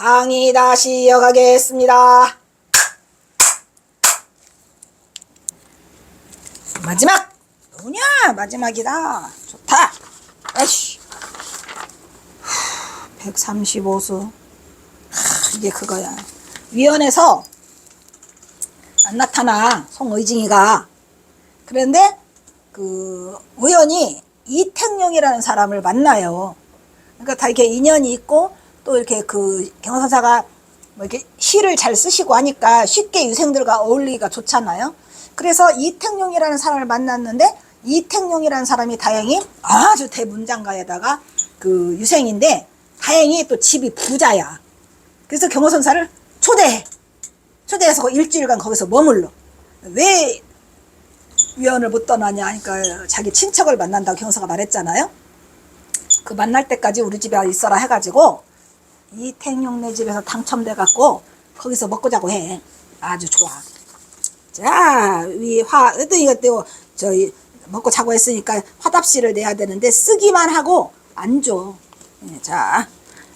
강의 다시 이어가겠습니다. 마지막! 뭐냐? 마지막이다. 좋다. 아이씨. 135수. 이게 그거야. 위원회에서 안 나타나, 송의징이가. 그런데 그 의원이 이택용이라는 사람을 만나요. 그러니까 다 이렇게 인연이 있고 또 이렇게 그 경선사가 뭐 이렇게 시를 잘 쓰시고 하니까 쉽게 유생들과 어울리기가 좋잖아요. 그래서 이택용이라는 사람을 만났는데 이택용이라는 사람이 다행히 아주 대문장가에다가 그 유생인데 다행히 또 집이 부자야. 그래서 경호선사를 초대해. 초대해서 일주일간 거기서 머물러. 왜 위원을 못 떠나냐 하니까 자기 친척을 만난다고 경호사가 말했잖아요. 그 만날 때까지 우리 집에 있어라 해가지고 이택용네 집에서 당첨돼 갖고 거기서 먹고 자고 해. 아주 좋아. 자, 위 화 또 이것도 저희 먹고 자고 했으니까 화답시를 내야 되는데 쓰기만 하고 안 줘. 예, 자,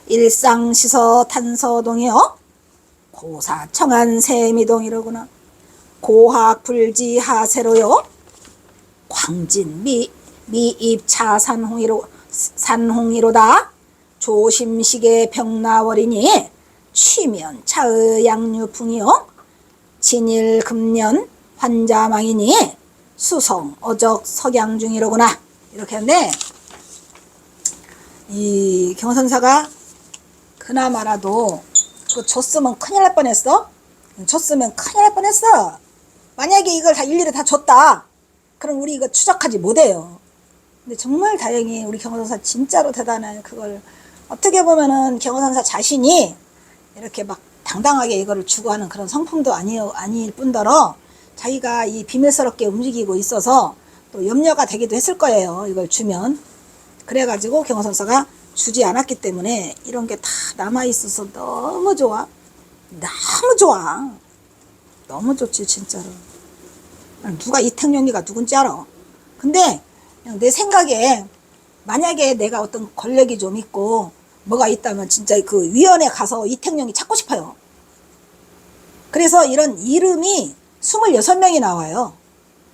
일상시서 탄서동이요. 고사청한 세미동이로구나. 고학불지 하세로요. 광진 미 미입차 산홍이로 산홍이로다. 조심시계 병나월이니 취면 차의 양유풍이요. 진일 금년 환자망이니 수성 어적 석양 중이로구나. 이렇게 했는데 이 경선사가 그나마라도 그 줬으면 큰일 날 뻔했어. 줬으면 큰일 날 뻔했어. 만약에 이걸 다 일일이 다 줬다. 그럼 우리 이거 추적하지 못해요. 근데 정말 다행히 우리 경호선사 진짜로 대단해. 그걸 어떻게 보면은 경호선사 자신이 이렇게 막 당당하게 이거를 주고 하는 그런 성품도 아니, 아닐 뿐더러 자기가 이 비밀스럽게 움직이고 있어서 또 염려가 되기도 했을 거예요. 이걸 주면. 그래가지고 경호선사가 주지 않았기 때문에 이런 게 다 남아있어서 너무 좋아. 너무 좋아. 너무 좋지, 진짜로. 누가 이택용이가 누군지 알아. 근데 내 생각에 만약에 내가 어떤 권력이 좀 있고 뭐가 있다면 진짜 그 위원회 가서 이택용이 찾고 싶어요. 그래서 이런 이름이 26명이 나와요.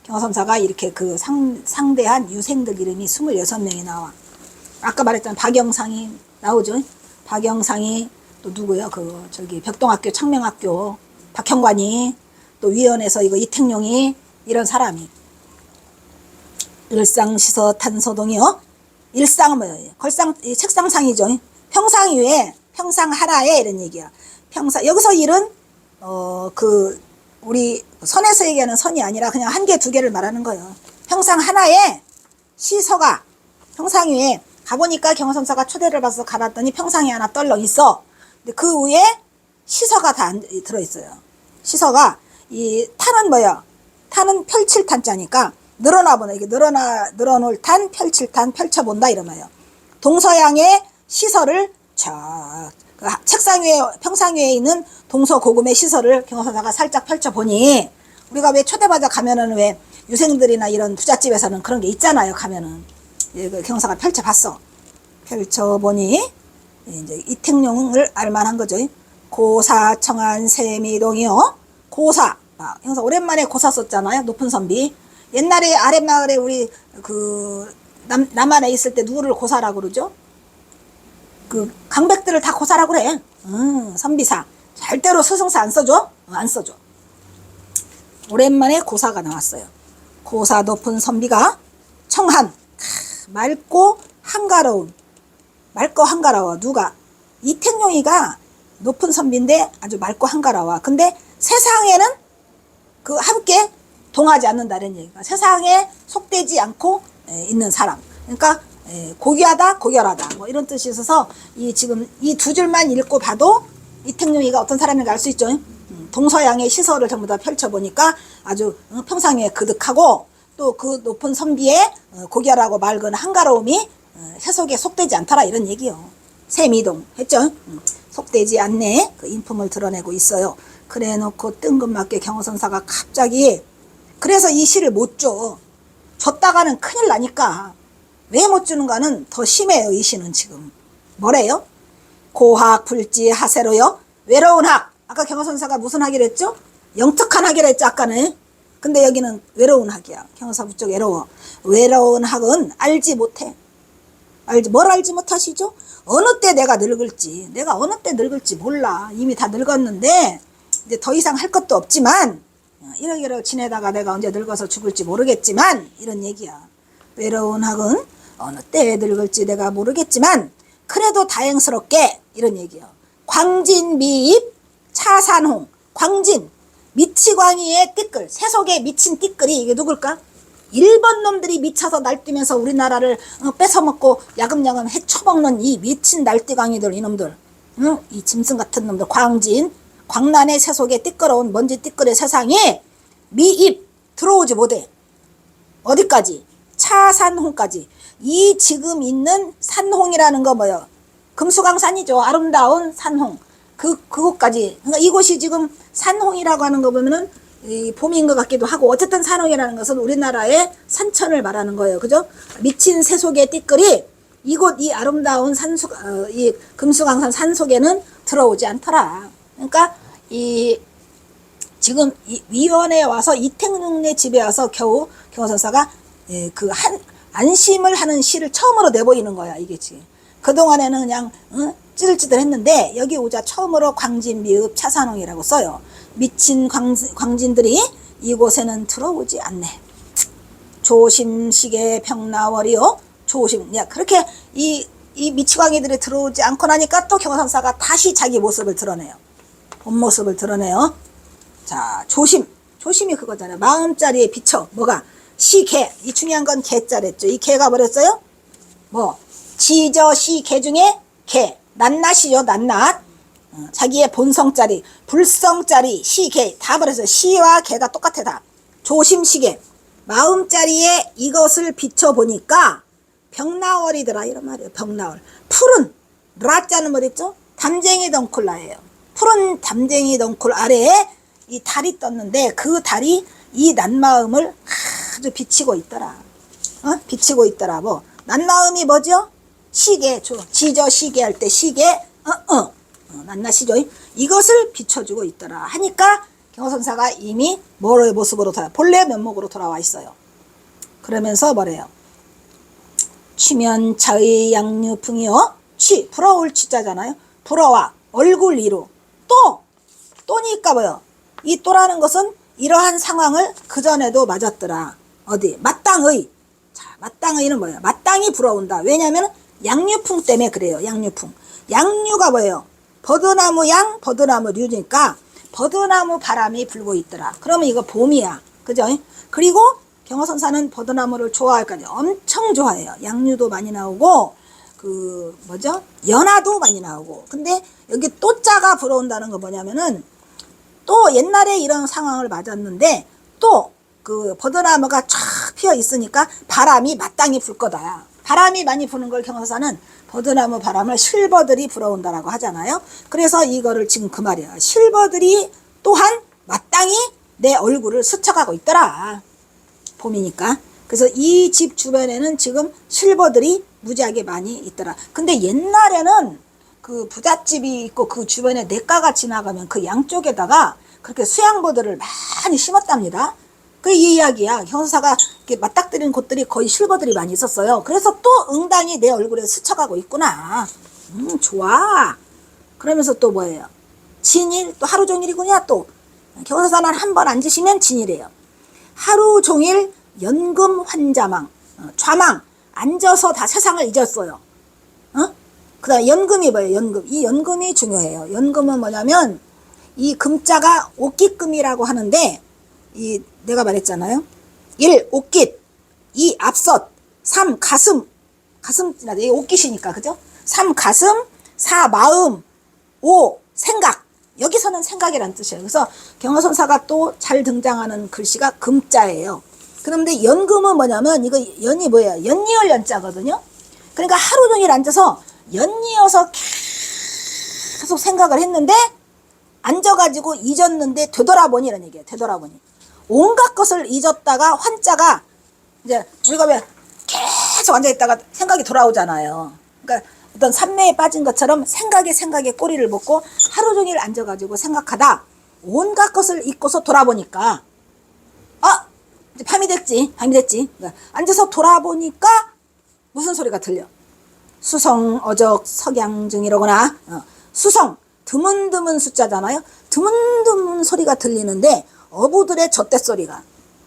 경호섬사가 이렇게 그 상, 상대한 유생들 이름이 26명이 나와. 아까 말했던 박영상이 나오죠. 박영상이 또 누구요? 그 저기 벽동학교 창명학교 박형관이 또 위원회에서 이거 이택용이 이런 사람이 일상시서 탄소동이요. 일상은 뭐예요? 걸상 이 책상상이죠. 평상 위에 평상 하나에 이런 얘기야. 평상 여기서 일은 어 그 우리 선에서 얘기하는 선이 아니라 그냥 한 개 두 개를 말하는 거예요. 평상 하나에 시서가 평상 위에 가보니까 경호선사가 초대를 받아서 가봤더니 평상이 하나 떨렁 있어. 근데 그 위에 시서가 다 안- 들어있어요. 시서가 이 탄은 뭐야? 탄은 펼칠 탄자니까 늘어나 보네. 이게 늘어나 늘어놓을 탄, 펼칠 탄, 펼쳐본다 이러면요. 동서양의 시설을 자그 책상 위에 평상 위에 있는 동서 고금의 시설을 경호선사가 살짝 펼쳐 보니 우리가 왜 초대받아 가면은 왜 유생들이나 이런 부잣집에서는 그런 게 있잖아요. 가면은 예, 그 경사가 펼쳐봤어. 펼쳐보니 이제 이택용을 알만한 거죠. 고사 청안 세미동이요. 고사. 아, 형사 오랜만에 고사 썼잖아요. 높은 선비. 옛날에 아랫마을에 우리 그 남, 남한에 있을 때 누구를 고사라고 그러죠? 그 강백들을 다 고사라고 그래. 음, 선비사. 절대로 스승사 안 써줘? 어, 안 써줘. 오랜만에 고사가 나왔어요. 고사 높은 선비가 청한 크, 맑고 한가로운 맑고 한가로워 누가 이택용이가 높은 선비인데 아주 맑고 한가로워 근데 세상에는 그 함께 동하지 않는다는 얘기가 세상에 속되지 않고 에, 있는 사람 그러니까 에, 고귀하다 고결하다 뭐 이런 뜻이 있어서 이 지금 이 두 줄만 읽고 봐도 이택용이가 어떤 사람인가 알 수 있죠 음, 동서양의 시설을 전부 다 펼쳐보니까 아주 어, 평상에 그득하고 또 그 높은 선비의 어, 고결하고 맑은 한가로움이 어, 세속에 속되지 않더라 이런 얘기요. 세미동 했죠? 음, 속되지 않네 그 인품을 드러내고 있어요. 그래놓고 뜬금맞게 경호선사가 갑자기 그래서 이 시를 못 줘. 줬다가는 큰일 나니까 왜 못 주는가는 더 심해요 이 시는 지금 뭐래요? 고학 불지 하세로요. 외로운 학. 아까 경호선사가 무슨 학이라 했죠? 영특한 학이라 했죠, 아까는. 근데 여기는 외로운 학이야. 경호사 부쪽 외로워. 외로운 학은 알지 못해. 알지, 뭘 알지 못하시죠? 어느 때 내가 늙을지, 내가 어느 때 늙을지 몰라. 이미 다 늙었는데, 이제 더 이상 할 것도 없지만, 어, 이러기로 지내다가 내가 언제 늙어서 죽을지 모르겠지만, 이런 얘기야. 외로운 학은 어느 때 늙을지 내가 모르겠지만, 그래도 다행스럽게, 이런 얘기야. 광진 미입 차산홍, 광진, 미치광이의 띠끌, 세속에 미친 띠끌이 이게 누굴까? 일본 놈들이 미쳐서 날뛰면서 우리나라를 어, 뺏어먹고 야금야금 해쳐먹는 이 미친 날뛰광이들 이놈들 응? 이 짐승 같은 놈들 광진 광란의 세속에 띠끄러운 먼지 띠끌의 세상에 미입 들어오지 못해 어디까지? 차산홍까지 이 지금 있는 산홍이라는 거 뭐요? 금수강산이죠 아름다운 산홍 그 그곳까지 그러니까 이곳이 지금 산홍이라고 하는 거 보면은 이 봄인 것 같기도 하고 어쨌든 산홍이라는 것은 우리나라의 산천을 말하는 거예요. 그죠? 미친 새속의 띠끌이 이곳 이 아름다운 산수 어, 이 금수강산 산 속에는 들어오지 않더라. 그러니까 이 지금 이 위원회에 와서 이택룡네 집에 와서 겨우 경호선사가 예, 그한 안심을 하는 시를 처음으로 내보이는 거야 이게 지금 그동안에는 그냥 어? 찌들찌들했는데 여기 오자 처음으로 광진 미읍 차산홍이라고 써요 미친 광, 광진들이 이곳에는 들어오지 않네 조심시계 평나월이요 조심 야 그렇게 이, 이 미치광이들이 들어오지 않고 나니까 또 경호선사가 다시 자기 모습을 드러내요 본 모습을 드러내요 자, 조심. 조심이 그거잖아요. 마음자리에 비춰. 뭐가? 시개. 이 중요한 건 개자랬죠. 이 개가 버렸어요? 뭐? 지저 시개 중에 개. 낱낱이죠. 낱낱. 어, 자기의 본성자리, 불성자리, 시개 다 버렸어요. 시와 개가 똑같아 다. 조심시계. 마음자리에 이것을 비춰보니까 병나월이더라 이런 말이에요. 병나월. 푸른 라자는 뭐랬죠? 담쟁이 덩쿨라예요. 푸른 담쟁이 덩쿨 아래에 이 달이 떴는데 그 달이 이 난마음을 아주 비치고 있더라. 어? 비치고 있더라. 뭐 난마음이 뭐죠? 시계, 조, 지저 시계 할 때 시계, 어, 어, 어 낱낱이죠. 이것을 비춰주고 있더라. 하니까 경호선사가 이미 뭐의 모습으로 돌아, 본래 면목으로 돌아와 있어요. 그러면서 뭐래요? 취면차의 양유풍이요. 취, 부러울 취자잖아요. 부러와 얼굴 위로. 또, 또니까 뭐요? 이 또라는 것은 이러한 상황을 그전에도 맞았더라. 어디? 마땅의. 자, 마땅의는 뭐예요? 마땅히 불어온다. 왜냐면 양유풍 때문에 그래요. 양유풍. 양유가 뭐예요? 버드나무 양, 버드나무 류니까 버드나무 바람이 불고 있더라. 그러면 이거 봄이야. 그죠? 그리고 경호선사는 버드나무를 좋아할까요? 엄청 좋아해요. 양유도 많이 나오고 그 뭐죠? 연화도 많이 나오고. 근데 여기 또자가 불어온다는 거 뭐냐면은 또 옛날에 이런 상황을 맞았는데 또 그 버드나무가 쫙 피어 있으니까 바람이 마땅히 불 거다. 바람이 많이 부는 걸 경호사는 버드나무 바람을 실버들이 불어온다라고 하잖아요. 그래서 이거를 지금 그 말이야. 실버들이 또한 마땅히 내 얼굴을 스쳐가고 있더라. 봄이니까. 그래서 이 집 주변에는 지금 실버들이 무지하게 많이 있더라. 근데 옛날에는 그 부잣집이 있고 그 주변에 냇가가 지나가면 그 양쪽에다가 그렇게 수양보들을 많이 심었답니다. 그이 이야기야. 형사가 이렇게 맞닥뜨린 곳들이 거의 실버들이 많이 있었어요. 그래서 또 응당이 내 얼굴에 스쳐가고 있구나. 음, 좋아. 그러면서 또 뭐예요? 진일, 또 하루 종일이군요, 또. 경사사만 한번 앉으시면 진일이에요. 하루 종일 연금 환자망, 어, 좌망, 앉아서 다 세상을 잊었어요. 어? 그 다음에 연금이 뭐예요? 연금. 이 연금이 중요해요. 연금은 뭐냐면 이 금자가 옥깃금이라고 하는데 이 내가 말했잖아요. 1. 옥깃 2. 앞섰 3. 가슴 가슴 이 옥깃이니까 그죠? 3. 가슴 4. 마음 5. 생각 여기서는 생각이란 뜻이에요. 그래서 경화선사가 또 잘 등장하는 글씨가 금자예요. 그런데 연금은 뭐냐면 이거 연이 뭐예요? 연이을 연자거든요. 그러니까 하루 종일 앉아서 연이어서 계속 생각을 했는데 앉아가지고 잊었는데 되돌아보니 이런 얘기예요. 되돌아보니. 온갖 것을 잊었다가 환자가 이제 우리가 왜 계속 앉아 있다가 생각이 돌아오잖아요. 그러니까 어떤 산매에 빠진 것처럼 생각에 생각에 꼬리를 묶고 하루 종일 앉아가지고 생각하다 온갖 것을 잊고서 돌아보니까 아 이제 밤이 됐지 밤이 됐지. 그러니까 앉아서 돌아보니까 무슨 소리가 들려? 수성 어적 석양증 이러거나. 어, 수성 드문드문 숫자잖아요. 드문드문 소리가 들리는데 어부들의 젖대 소리가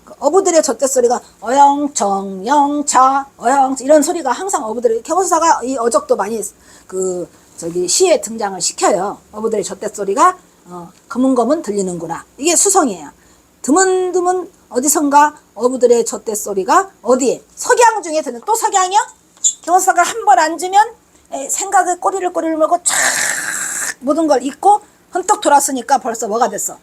그 어부들의 젖대 소리가 어영청 영차 어영 이런 소리가 항상 어부들의 경호사가 이 어적도 많이 그 저기 시에 등장을 시켜요. 어부들의 젖대 소리가 어, 거문거문 들리는구나. 이게 수성이에요. 드문드문 어디선가 어부들의 젖대 소리가 어디에? 석양 중에 듣는 또 석양이요? 경호사가 한 번 앉으면 에, 생각에 꼬리를 꼬리를 물고 쫙 모든 걸 잊고 헌떡 돌았으니까 벌써 뭐가 됐어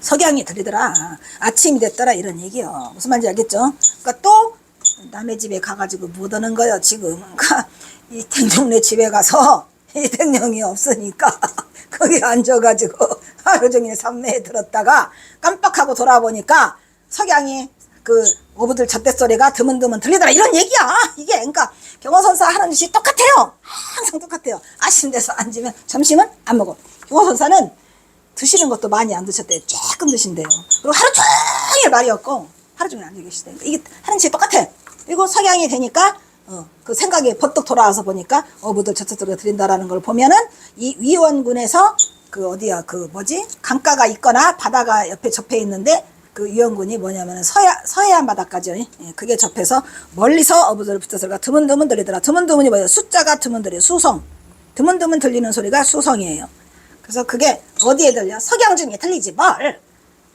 석양이 들리더라. 아침이 됐더라. 이런 얘기요. 무슨 말인지 알겠죠? 그러니까 또 남의 집에 가가지고 못 오는 거요. 지금. 그러니까 이 댕룡네 집에 가서 이 댕룡이 없으니까 거기 앉아가지고 하루 종일 삼매에 들었다가 깜빡하고 돌아보니까 석양이 그 오부들 젖대 소리가 드문드문 들리더라. 이런 얘기야. 이게 그러니까 경호선사 하는 짓이 똑같아요. 항상 똑같아요. 아쉬운 데서 앉으면 점심은 안 먹어. 경호선사는 드시는 것도 많이 안 드셨대요. 조금 드신대요. 그리고 하루 종일 말이 없고 하루 종일 앉아 계시대요. 이게 하는 짓이 똑같아. 그리고 석양이 되니까 어, 그 생각이 버뜩 돌아와서 보니까 어부들 저쪽으로 들린다라는 걸 보면은 이 위원군에서 그 어디야 그 뭐지 강가가 있거나 바다가 옆에 접해 있는데 그 위원군이 뭐냐면은 서해 서해안 바다까지 예, 그게 접해서 멀리서 어부들 붙어서가 드문드문 들리더라. 드문드문이 뭐예요? 숫자가 드문들이 수성. 드문드문 들리는 소리가 수성이에요. 그래서 그게 어디에 들려? 석양 중에 들리지 뭘.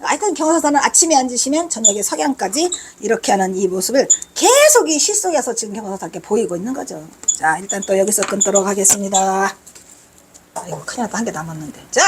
하여튼 경호사는 아침에 앉으시면 저녁에 석양까지 이렇게 하는 이 모습을 계속 이시 속에서 지금 경호사답게 보이고 있는 거죠. 자, 일단 또 여기서 끊도록 하겠습니다. 아이고, 큰일 났다. 한 개 남았는데. 자!